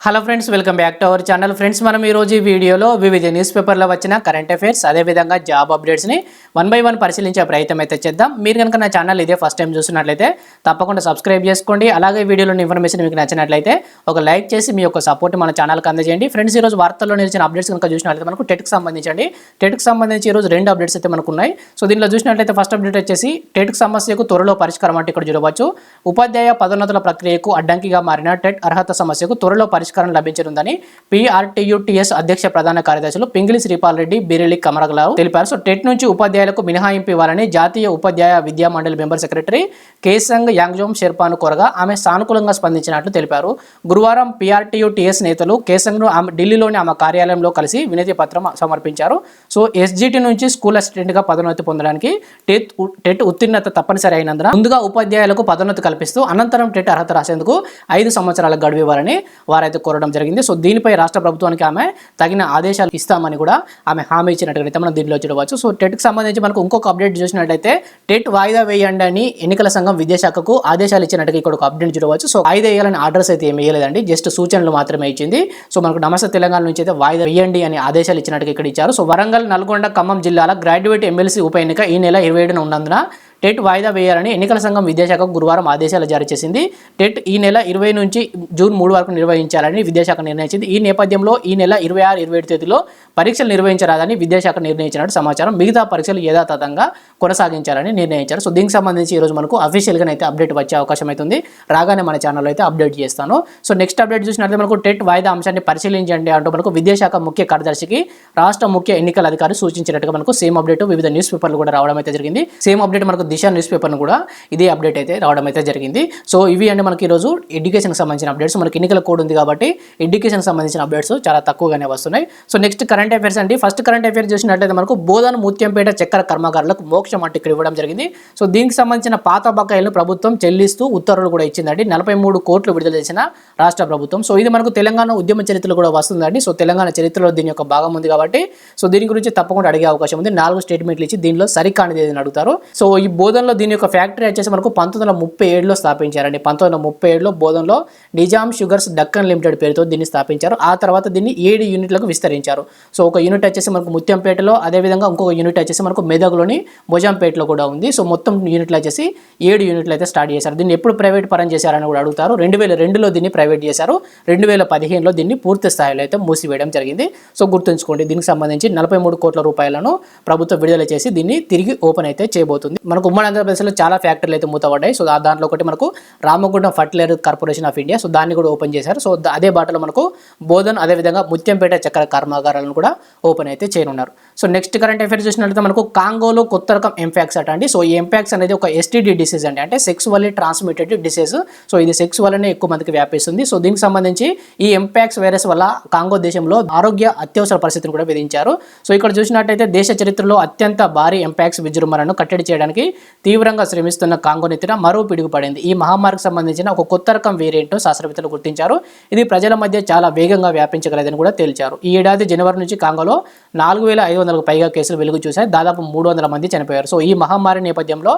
Hello friends welcome back to our channel friends మనం ఈరోజు రోజు ఈ వీడియోలో వివిధ న్యూస్ పేపర్లో వచ్చిన కరెంట్ అఫైర్స్ అదేవిధంగా జాబ్ అప్డేట్స్ని వన్ బై వన్ పరిశీలించే ప్రయత్నం అయితే చేద్దాం. మీరు కనుక నా ఛానల్ ఇదే ఫస్ట్ టైం చూసినట్లయితే తప్పకుండా సబ్స్క్రైబ్ చేసుకోండి. అలాగే వీడియోలోని ఇన్ఫర్మేషన్ మీకు నచ్చినట్లయితే ఒక లైక్ చేసి మీ యొక్క సపోర్ట్ మన ఛానల్కి అందజేయండి. ఫ్రెండ్స్ ఈరోజు వార్తల్లో నిలిచిన అప్డేట్స్ కనుక చూసినట్లయితే మనకు టెట్కి సంబంధించండి. టెట్కి సంబంధించి ఈరోజు రెండు అప్డేట్స్ అయితే మనకు ఉన్నాయి. సో దీనిలో చూసినట్లయితే ఫస్ట్ అప్డేట్ వచ్చేసి టెట్కి సమస్యకు త్వరలో పరిష్కారం అంటే ఇక్కడ చూడవచ్చు. ఉపాధ్యాయ పదోన్నతుల ప్రక్రియకు అడ్డంకిగా మారిన టెట్ అర్హత సమస్యకు త్వరలో పరిష్కారం లభించనుందని పీఆర్టీయూటీఎస్ అధ్యక్ష ప్రధాన కార్యదర్శులు పింగిలి శ్రీపాల్ రెడ్డి బిరెల్లి కమరగలావు తెలిపారు. సో టెట్ నుంచి ఉపాధ్యాయులకు మినహాయింపు ఇవ్వాలని జాతీయ ఉపాధ్యాయ విద్యా మండలి మెంబర్ సెక్రటరీ కేసంగ్ యాంగ్జోమ్ షెర్పాను కోరగా ఆమె సానుకూలంగా స్పందించినట్లు తెలిపారు. గురువారం పీఆర్టీయూటీఎస్ నేతలు కేసంగ్ను ఆమె ఢిల్లీలోని ఆమె కార్యాలయంలో కలిసి వినతి పత్రం సమర్పించారు. సో ఎస్జిటి నుంచి స్కూల్ అసిస్టెంట్గా పదోన్నతి పొందడానికి టెట్ టెట్ ఉత్తీర్ణత తప్పనిసరి అయినందున ముందుగా ఉపాధ్యాయులకు పదోన్నతి కల్పిస్తూ అనంతరం టెట్ అర్హత రాసేందుకు ఐదు సంవత్సరాల గడువు ఇవ్వాలని వారైతే కోరడం జరిగింది. సో దీనిపై రాష్ట్ర ప్రభుత్వానికి ఆమె తగిన ఆదేశాలు ఇస్తామని కూడా ఆమె హామీ ఇచ్చినట్టుగా మనం దీనిలో చూడవచ్చు. సో టెట్కి సంబంధించి మనకు ఇంకొక అప్డేట్ చూసినట్లయితే టెట్ వాయిదా వేయండి అని ఎన్నికల సంఘం విద్యాశాఖకు ఆదేశాలు ఇచ్చినట్టుగా ఇక్కడ ఒక అప్డేట్ చూడవచ్చు. సో వాయిదా వేయాలని ఆర్డర్స్ అయితే ఏమి వేయలేదండి జస్ట్ సూచనలు మాత్రమే ఇచ్చింది. సో మనకు నమస్తే తెలంగాణ నుంచి అయితే వాయిదా వేయండి అని ఆదేశాలు ఇచ్చినట్టుగా ఇక్కడ ఇచ్చారు. సో వరంగల్ నల్గొండ ఖమ్మం జిల్లాల గ్రాడ్యుయేట్ ఎమ్మెల్సీ ఉప ఎన్నిక ఈ నెల ఇరవై ఏడున ఉన్నందున టెట్ వాయిదా వేయాలని ఎన్నికల సంఘం విద్యాశాఖ గురువారం ఆదేశాలు జారీ చేసింది. టెట్ ఈ నెల ఇరవై నుంచి జూన్ మూడు వరకు నిర్వహించాలని విద్యాశాఖ నిర్ణయించింది. ఈ నేపథ్యంలో ఈ నెల ఇరవై ఆరు ఇరవై ఏడు తేదీలో పరీక్షలు నిర్వహించరాదని విద్యాశాఖ నిర్ణయించినట్టు సమాచారం. మిగతా పరీక్షలు యథాతథంగా కొనసాగించాలని నిర్ణయించారు. సో దీనికి సంబంధించి ఈరోజు మనకు అఫీషియల్గా అయితే అప్డేట్ వచ్చే అవకాశం అవుతుంది రాగానే మన ఛానల్లో అయితే అప్డేట్ చేస్తాను. సో నెక్స్ట్ అప్డేట్ చూసినట్లయితే మనకు టెట్ వాయిదా అంశాన్ని పరిశీలించండి అంటూ మనకు విద్యాశాఖ ముఖ్య కార్యదర్శికి రాష్ట్ర ముఖ్య ఎన్నికల అధికారి సూచించినట్టుగా మనకు సేమ్ అప్డేట్ వివిధ న్యూస్ పేపర్లు కూడా రావడం అయితే జరిగింది. సేమ్ అప్డేట్ మనకు దిశ న్యూస్ పేపర్ను కూడా ఇదే అప్డేట్ అయితే రావడం అయితే జరిగింది. సో ఇవి అండి మనకి ఈరోజు ఎడ్యుకేషన్కి సంబంధించిన అప్డేట్స్. మనకి ఎన్నికల కోడ్ ఉంది కాబట్టి ఎడ్యుకేషన్ సంబంధించిన అప్డేట్స్ చాలా తక్కువగానే వస్తున్నాయి. సో నెక్స్ట్ కరెంట్ అఫైర్స్ అండి. ఫస్ట్ కరెంట్ అఫైర్స్ చూసినట్లయితే మనకు బోధన ముత్యంపేట చక్కెర కర్మాగారులకు మోక్షం అంటే ఇక్కడ ఇవ్వడం జరిగింది. సో దీనికి సంబంధించిన పాత బకాయిలను ప్రభుత్వం చెల్లిస్తూ ఉత్తర్వులు కూడా ఇచ్చిందండి. నలభై మూడు కోట్లు విడుదల చేసిన రాష్ట్ర ప్రభుత్వం. సో ఇది మనకు తెలంగాణ ఉద్యమ చరిత్రలో కూడా వస్తుందండి. సో తెలంగాణ చరిత్రలో దీని యొక్క భాగం ఉంది కాబట్టి. సో దీని గురించి తప్పకుండా అడిగే అవకాశం ఉంది. నాలుగు స్టేట్మెంట్లు ఇచ్చి దీనిలో సరికానిది ఏదైనా అడుగుతారు. సో ఈ బోధనలో దీని యొక్క ఫ్యాక్టరీ వచ్చేసి మనకు పంతొమ్మిది వందల ముప్పై ఏడులో స్థాపించారండి. పంతొమ్మిది వందల ముప్పై ఏడులో బోధనలో నిజాం షుగర్స్ డక్కన్ లిమిటెడ్ పేరుతో దీన్ని స్థాపించారు. ఆ తర్వాత దీన్ని ఏడు యూనిట్లకు విస్తరించారు. సో ఒక యూనిట్ వచ్చేసి మనకు ముత్యంపేటలో అదేవిధంగా ఇంకొక యూనిట్ వచ్చేసి మనకు మెదక్లోని భుజంపేటలో కూడా ఉంది. సో మొత్తం యూనిట్లు వచ్చేసి ఏడు యూనిట్లు అయితే స్టార్ట్ చేశారు. దీన్ని ఎప్పుడు ప్రైవేట్ పరం చేశారని కూడా అడుగుతారు. రెండు వేల రెండులో దీన్ని ప్రైవేట్ చేశారు. రెండు వేల పదిహేనులో దీన్ని పూర్తి స్థాయిలో అయితే మూసివేయడం జరిగింది. సో గుర్తుంచుకోండి దీనికి సంబంధించి నలభై మూడు కోట్ల రూపాయలను ప్రభుత్వం విడుదల చేసి దీన్ని తిరిగి ఓపెన్ అయితే చేయబోతుంది. మనకు ఉమ్మడి ఆంధ్రప్రదేశ్లో చాలా ఫ్యాక్టరీలు అయితే మూతపడ్డాయి. సో దాంట్లో ఒకటి మనకు Ramagundam fertilizer corporation of India. So దాన్ని కూడా ఓపెన్ చేశారు. సో అదే బాటలో మనకు బోధన్ అదేవిధంగా ముత్యంపేట చక్కెర కర్మాగారాలను కూడా ఓపెన్ అయితే చేయనున్నారు. సో నెక్స్ట్ కరెంట్ అఫైర్స్ చూసినట్లయితే మనకు కాంగోలో కొత్త రకం ఎంఫాక్స్ అట అండి. సో ఈ ఎంపాక్స్ అనేది ఒక ఎస్టీడీ డిసీజ్ అండి. అంటే సెక్స్వల్లీ ట్రాన్స్మిటెడ్ డిసీజ్ సో ఇది సెక్స్ వల్లనే ఎక్కువ మందికి వ్యాపిస్తుంది. సో దీనికి సంబంధించి ఈ ఎంపాక్స్ వైరస్ వల్ల కాంగో దేశంలో ఆరోగ్య అత్యవసర పరిస్థితిని కూడా విధించారు. సో ఇక్కడ చూసినట్టయితే దేశ చరిత్రలో అత్యంత భారీ ఎంపాక్స్ విజృంభణను కట్టడి చేయడానికి తీవ్రంగా శ్రమిస్తున్న కాంగో నెత్తిన మరో పిడుగుపడింది ఈ మహమ్మారికి సంబంధించిన ఒక కొత్త రకం వేరియంట్ శాస్త్రవేత్తలు గుర్తించారు. ఇది ప్రజల మధ్య చాలా వేగంగా వ్యాపించగలదని కూడా తేల్చారు. ఈ ఏడాది జనవరి నుంచి కాంగోలో నాలుగు వేల ఐదు వందలకు పైగా కేసులు వెలుగు చూశాయి. దాదాపు మూడు వందల మంది చనిపోయారు. సో ఈ మహమ్మారి నేపథ్యంలో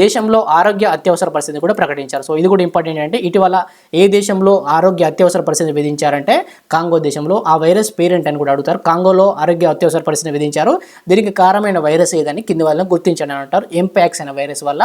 దేశంలో ఆరోగ్య అత్యవసర పరిస్థితి కూడా ప్రకటించారు. సో ఇది కూడా ఇంపార్టెంట్ అంటే ఇటీవల ఏ దేశంలో ఆరోగ్య అత్యవసర పరిస్థితి విధించారంటే కాంగో దేశంలో ఆ వైరస్ పేరెంట్ అని కూడా అడుగుతారు. కాంగోలో ఆరోగ్య అత్యవసర పరిస్థితిని విధించారు. దీనికి కారణమైన వైరస్ ఏదని కింది వాళ్ళని గుర్తించండి అని అంటారు. ఎంపాక్స్ అనే వైరస్ వల్ల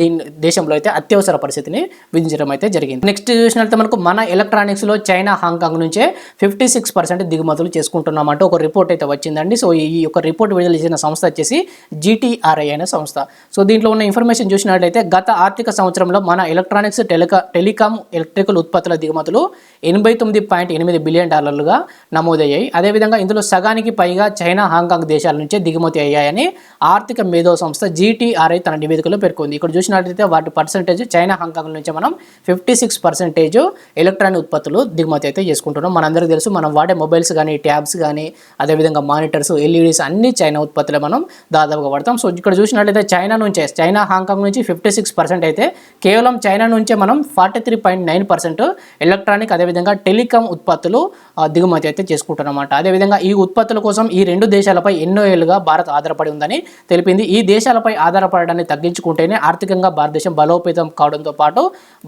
దీని దేశంలో అయితే అత్యవసర పరిస్థితిని విధించడం అయితే జరిగింది. నెక్స్ట్ చూసినట్లయితే మనకు మన ఎలక్ట్రానిక్స్లో చైనా హాంకాంగ్ నుంచే ఫిఫ్టీ సిక్స్ పర్సెంట్ దిగుమతులు చేసుకుంటున్నామంటే ఒక రిపోర్ట్ అయితే వచ్చిందండి. సో ఈ యొక్క రిపోర్ట్ విడుదల చేసిన సంస్థ వచ్చేసి జీటీఆర్ఐ అనే సంస్థ. సో దీంట్లో ఉన్న ఇన్ఫర్మేషన్ చూసినట్లయితే గత ఆర్థిక సంవత్సరంలో మన ఎలక్ట్రానిక్స్ టెలికా టెలికాం ఎలక్ట్రికల్ ఉత్పత్తుల దిగుమతులు ఎనభై తొమ్మిది పాయింట్ ఎనిమిది బిలియన్ డాలర్లుగా నమోదయ్యాయి. అదేవిధంగా ఇందులో సగానికి పైగా చైనా హాంకాంగ్ దేశాల నుంచే దిగుమతి అయ్యాయని ఆర్థిక మేధో సంస్థ జీటీఆర్ఐ తన నివేదికలో పేర్కొంది. ఇక్కడ చూసినట్లయితే వాటి పర్సంటేజ్ చైనా హాంకాంగ్ నుంచి మనం ఫిఫ్టీ సిక్స్ పర్సెంటేజ్ ఎలక్ట్రానిక్ ఉత్పత్తులు దిగుమతి అయితే చేసుకుంటున్నాం. మనందరికీ తెలుసు మనం వాడే మొబైల్స్ కానీ ట్యాబ్స్ కానీ అదేవిధంగా మానిటర్స్ ఎల్ఈడీస్ అన్ని అన్ని చైనా ఉత్పత్తులు మనం దాదాపుగా వాడతాం. సో ఇక్కడ చూసినట్లయితే చైనా నుంచే చైనా హాంకాంగ్ నుంచి ఫిఫ్టీ సిక్స్ పర్సెంట్ అయితే కేవలం చైనా నుంచే మనం forty three point nine percent electronic అదేవిధంగా టెలికాం ఉత్పత్తులు దిగుమతి అయితే చేసుకుంటున్నమాట అదేవిధంగా ఈ ఉత్పత్తుల కోసం ఈ రెండు దేశాలపై ఎన్నో ఏళ్ళుగా భారత్ ఆధారపడి ఉందని తెలిపింది. ఈ దేశాలపై ఆధారపడడాన్ని తగ్గించుకుంటేనే ఆర్థికంగా భారతదేశం బలోపేతం కావడంతో పాటు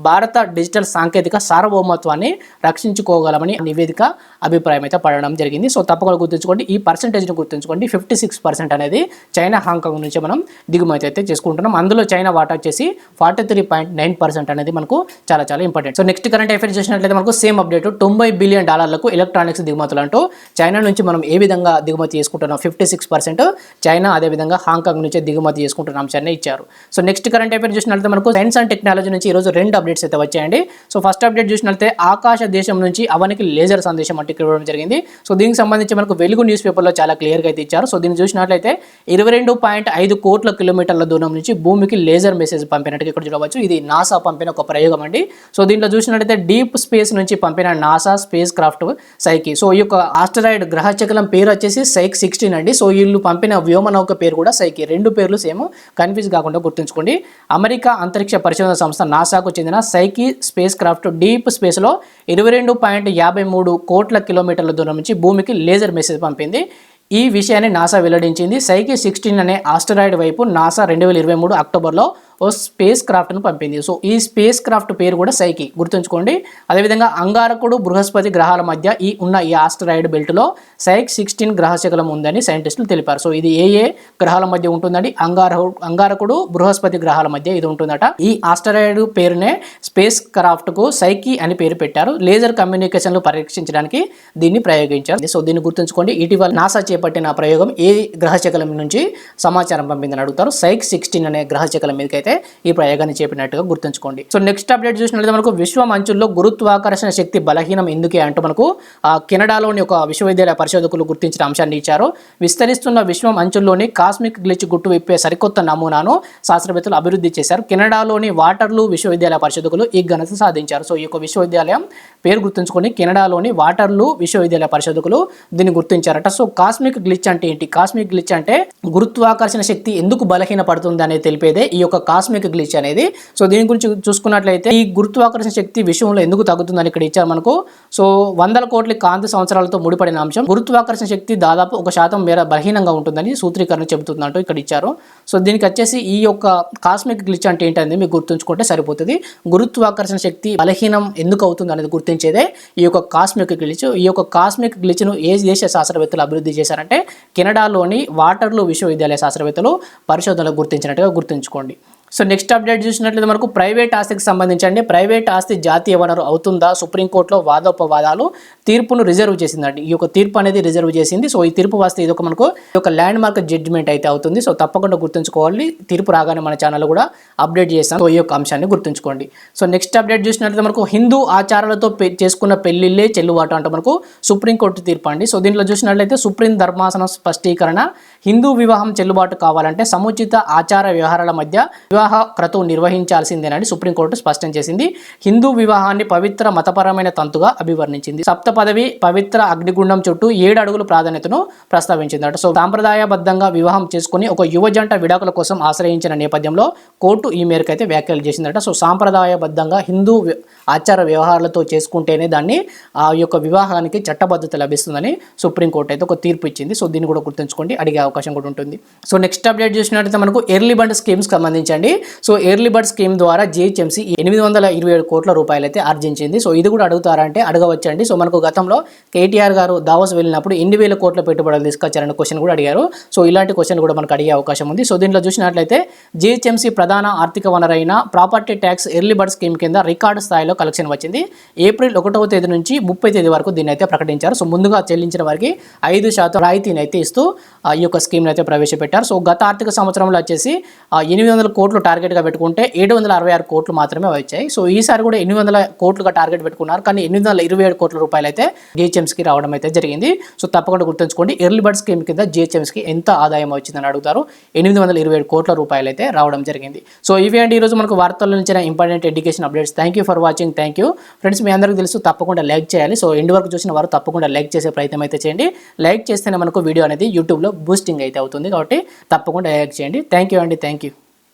భారత డిజిటల్ సాంకేతిక సార్వభౌమత్వాన్ని రక్షించుకోగలమని నివేదిక అభిప్రాయం అయితే పడడం జరిగింది. సో తప్పకుండా గుర్తుంచుకోండి. ఈ పర్సంటేజ్ని గుర్తుంచుకోండి. ఫిఫ్టీ సిక్స్ పర్సెంట్ అనేది చైనా హాంకాంగ్ నుంచి మనం దిగుమతి అయితే చేసుకుంటున్నాం. అందులో చైనా వాటా వచ్చేసి forty three point nine percent అనేది మనకు చాలా చాలా important so next current affairs చూసినట్లయితే మనకు సేమ్ అప్డేట్ తొంభై బిలియన్ డాలర్లకు ఎలక్ట్రానిక్స్ దిగుమతులు అంటూ చైనా నుంచి మనం ఏ విధంగా దిగుమతి చేసుకుంటున్నాం? ఫిఫ్టీ సిక్స్ పర్సెంట్ చైనా అదేవిధంగా హాంకాంగ్ నుంచి దిగుమతి చేసుకుంటున్నాం అంశాన్ని ఇచ్చారు. సో నెక్స్ట్ కరెంట్ అఫైర్ చూసినట్లయితే మనకు సైన్స్ అండ్ టెక్నాలజీ నుంచి ఈరోజు రెండు అప్డేట్స్ అయితే వచ్చాయండి. సో ఫస్ట్ అప్డేట్ చూసినట్లయితే ఆకాశ దేశం నుంచి అవనికి లేజర్ సందేశం అంటే ఇవ్వడం జరిగింది. సో దీనికి సంబంధించి మనకు వెలుగు న్యూస్ పేపర్లో చాలా క్లియర్గా అయితే ఇచ్చారు. సో దీన్ని చూసినట్లయితే ఇరవై రెండు పాయింట్ ఐదు కోట్ల కిలోమీటర్ల దూరం నుంచి భూమికి లేజర్ మెసేజ్ పంపినట్టుగా ఇక్కడ చూడవచ్చు. ఇది నాసా పంపిన ఒక ప్రయోగం అండి. సో దీంట్లో చూసినట్లయితే డీప్ స్పేస్ నుంచి పంపిన NASA spacecraft Psyche. So ఈ యొక్క ఆస్టరాయిడ్ గ్రహచక్రం పేరు వచ్చేసి సైక్ సిక్స్టీన్ అండి. సో వీళ్ళు పంపిన వ్యోమనౌక పేరు కూడా సైకి. రెండు పేర్లు సేమ్ కన్ఫ్యూజ్ కాకుండా గుర్తుంచుకోండి. అమెరికా అంతరిక్ష పరిశోధన సంస్థ నాసాకు చెందిన సైకి స్పేస్ క్రాఫ్ట్ డీప్ స్పేస్లో ఇరవై రెండు పాయింట్ యాభై మూడు కోట్ల కిలోమీటర్ల దూరం నుంచి భూమికి లేజర్ మెసేజ్ పంపింది. ఈ విషయాన్ని నాసా వెల్లడించింది. సైకి సిక్స్టీన్ అనే ఆస్టరాయిడ్ వైపు నాసా రెండు వేల ఇరవై మూడు అక్టోబర్లో ఓ స్పేస్ క్రాఫ్ట్ను పంపింది. సో ఈ స్పేస్ క్రాఫ్ట్ పేరు కూడా సైకి గుర్తుంచుకోండి. అదేవిధంగా అంగారకుడు బృహస్పతి గ్రహాల మధ్య ఈ ఉన్న ఈ ఆస్ట్రాయిడ్ బెల్ట్లో సైక్ సిక్స్టీన్ గ్రహశకలం ఉందని సైంటిస్టులు తెలిపారు. సో ఇది ఏ ఏ గ్రహాల మధ్య ఉంటుందండి? అంగార అంగారకుడు బృహస్పతి గ్రహాల మధ్య ఇది ఉంటుందట. ఈ ఆస్ట్రాయిడ్ పేరునే స్పేస్ క్రాఫ్ట్కు సైకి అని పేరు పెట్టారు. లేజర్ కమ్యూనికేషన్లు పరీక్షించడానికి దీన్ని ప్రయోగించారు. సో దీన్ని గుర్తుంచుకోండి. ఇటీవల నాసా చేపట్టిన ప్రయోగం ఏ గ్రహశకలం నుంచి సమాచారం పంపిందని అడుగుతారు? సైక్ సిక్స్టీన్ అనే గ్రహశకలం అయితే ఈ ప్రయోగాన్ని చేపినట్టుగా గుర్తుంచుకోండి. సో నెక్స్ట్ అప్డేట్ చూసినట్లయితే మనకు విశ్వం అంచుల్లో గురుత్వాకర్షణ శక్తి బలహీనం ఎందుకే అంటూ మనకు కెనడాలోని ఒక విశ్వవిద్యాలయ పరిశోధకులు గుర్తించిన అంశాన్ని ఇచ్చారు. విస్తరిస్తున్న విశ్వం అంచుల్లోని కాస్మిక్ గ్లిచ్ గుట్టు విప్పే సరికొత్త నమూనాను శాస్త్రవేత్తలు అభివృద్ధి చేశారు. కెనడాలోని వాటర్లు విశ్వవిద్యాలయ పరిశోధకులు ఈ ఘనత సాధించారు. సో ఈ యొక్క విశ్వవిద్యాలయం పేరు గుర్తుంచుకొని కెనడాలోని వాటర్లు విశ్వవిద్యాలయ పరిశోధకులు దీన్ని గుర్తించారట. సో కాస్మిక్ గ్లిచ్ అంటే ఏంటి? కాస్మిక్ గ్లిచ్ అంటే గురుత్వాకర్షణ శక్తి ఎందుకు బలహీన పడుతుంది అనేది తెలిపేదే ఈ యొక్క కాస్మిక్ గ్లిచ్ అనేది. సో దీని గురించి చూసుకున్నట్లయితే ఈ గురుత్వాకర్షణ శక్తి విషయంలో ఎందుకు తగ్గుతుందని ఇక్కడ ఇచ్చారు మనకు. సో వందల కోట్ల కాంతి సంవత్సరాలతో ముడిపడిన అంశం. గురుత్వాకర్షణ శక్తి దాదాపు ఒక శాతం మేర బలహీనంగా ఉంటుందని సూత్రీకరణ చెబుతుందంటూ ఇక్కడ ఇచ్చారు. సో దీనికి వచ్చేసి ఈ యొక్క కాస్మిక్ గ్లిచ్ అంటే ఏంటనేది మీకు గుర్తుంచుకుంటే సరిపోతుంది. గురుత్వాకర్షణ శక్తి బలహీనం ఎందుకు అవుతుంది అనేది గుర్తించేదే ఈ యొక్క కాస్మిక్ గ్లిచ్. ఈ యొక్క కాస్మిక్ గ్లిచ్ను ఏ దేశ శాస్త్రవేత్తలు అభివృద్ధి చేశారంటే కెనడాలోని వాటర్లూ విశ్వవిద్యాలయ శాస్త్రవేత్తలు పరిశోధనలు గుర్తించినట్టుగా గుర్తుంచుకోండి. సో నెక్స్ట్ అప్డేట్ చూసినట్లయితే మనకు ప్రైవేట్ ఆస్తికి సంబంధించండి. ప్రైవేట్ ఆస్తి జాతీయ వనరు అవుతుందా? సుప్రీంకోర్టులో వాదోపవాదాలు తీర్పును రిజర్వ్ చేసిందండి. ఈ యొక్క తీర్పు అనేది రిజర్వ్ చేసింది. సో ఈ తీర్పు వస్తే ఇది ఒక మనకు ఒక ల్యాండ్ మార్క్ జడ్జిమెంట్ అయితే అవుతుంది. సో తప్పకుండా గుర్తుంచుకోవాలి. తీర్పు రాగానే మన ఛానల్ కూడా అప్డేట్ చేస్తాం. సో ఈ యొక్క అంశాన్ని గుర్తుంచుకోండి. సో నెక్స్ట్ అప్డేట్ చూసినట్లయితే మనకు హిందూ ఆచారాలతో పె- చేసుకున్న పెళ్ళిళ్ళే చెల్లుబాటు అంటే మనకు సుప్రీంకోర్టు తీర్పు అండి సో దీంట్లో చూసినట్లయితే సుప్రీం ధర్మాసనం స్పష్టీకరణ హిందూ వివాహం చెల్లుబాటు కావాలంటే సముచిత ఆచార వ్యవహారాల మధ్య వివాహ క్రతువు నిర్వహించాల్సిందేనని సుప్రీంకోర్టు స్పష్టం చేసింది. హిందూ వివాహాన్ని పవిత్ర మతపరమైన తంతుగా అభివర్ణించింది. సప్త పదవి పవిత్ర అగ్నిగుండం చుట్టూ ఏడు అడుగుల ప్రాధాన్యతను ప్రస్తావించిందట. సో సాంప్రదాయబద్ధంగా వివాహం చేసుకుని ఒక యువ జంట విడాకుల కోసం ఆశ్రయించిన నేపథ్యంలో కోర్టు ఈ మేరకు అయితే వ్యాఖ్యలు చేసిందట. సో సాంప్రదాయబద్ధంగా హిందూ ఆచార వ్యవహారాలతో చేసుకుంటేనే దాన్ని ఆ యొక్క వివాహానికి చట్టబద్ధత లభిస్తుందని సుప్రీంకోర్టు అయితే ఒక తీర్పు ఇచ్చింది. సో దీన్ని కూడా గుర్తుంచుకోండి. అడిగే అవకాశం అవకాశం కూడా ఉంటుంది. సో నెక్స్ట్ అప్డేట్ చూసినట్లయితే మనకు ఎర్లీ బర్డ్ స్కీమ్స్ సంబంధించండి. సో ఎర్లీ బర్డ్ స్కీమ్ ద్వారా జిహెచ్ఎంసీ ఎనిమిది వందల ఇరవై ఏడు కోట్ల రూపాయలు అయితే ఆర్జించింది. సో ఇది కూడా అడుగుతారంటే అడగవచ్చండి. సో మనకు గతంలో కేటీఆర్ గారు దావోస్ వెళ్ళినప్పుడు ఎన్ని వేల కోట్ల పెట్టుబడులు తీసుకొచ్చారన్న క్వశ్చన్ కూడా అడిగారు. సో ఇలాంటి క్వశ్చన్ కూడా మనకు అడిగే అవకాశం ఉంది. సో దీంట్లో చూసినట్లయితే జిహెచ్ఎంసీ ప్రధాన ఆర్థిక వనరైన property tax early bird scheme కింద రికార్డు స్థాయిలో కలెక్షన్ వచ్చింది. ఏప్రిల్ ఒకటవ తేదీ నుంచి ముప్పై తేదీ వరకు దీన్ని అయితే ప్రకటించారు. సో ముందుగా చెల్లించిన వారికి ఐదు శాతం రాయితీని అయితే ఇస్తూ ఆ, ఈ యొక్క స్కీమ్ని అయితే ప్రవేశపెట్టారు. సో గత ఆర్థిక సంవత్సరంలో వచ్చేసి ఎనిమిది వందల కోట్లు టార్గెట్గా పెట్టుకుంటే ఏడు వందల అరవై ఆరు కోట్లు మాత్రమే వచ్చాయి. సో ఈసారి కూడా ఎనిమిది వందల కోట్లుగా టార్గెట్ పెట్టుకున్నారు. కానీ ఎనిమిది వందల ఇరవై ఏడు కోట్ల రూపాయలు అయితే జిహెచ్ఎంస్కి రావడం అయితే జరిగింది. సో తప్పకుండా గుర్తుంచుకోండి ఎర్లీ బర్డ్ స్కీమ్ కింద జిహెచ్ఎంస్కి ఎంత ఆదాయం వచ్చిందని అడుగుతారు. ఎనిమిది వందల ఇరవై ఏడు కోట్ల రూపాయలు అయితే రావడం జరిగింది. సో ఇవి అండి ఈరోజు మనకు వార్తల నుంచి important education updates. Thank you for watching. Thank you friends మీ అందరికీ తెలుసు తప్పకుండా లైక్ చేయాలి. సో ఎండ్ వరకు చూసిన వారు తప్పకుండా లైక్ చేసే ప్రయత్నం అయితే చేయండి. లైక్ చేస్తేనే మనకు వీడియో అనేది యూట్యూబ్లో బూస్ట్ ఇంట్రెస్టింగ్ అయితే అవుతుంది కాబట్టి తప్పకుండా యాక్ట్ చేయండి. థ్యాంక్ యూ అండి. Thank you.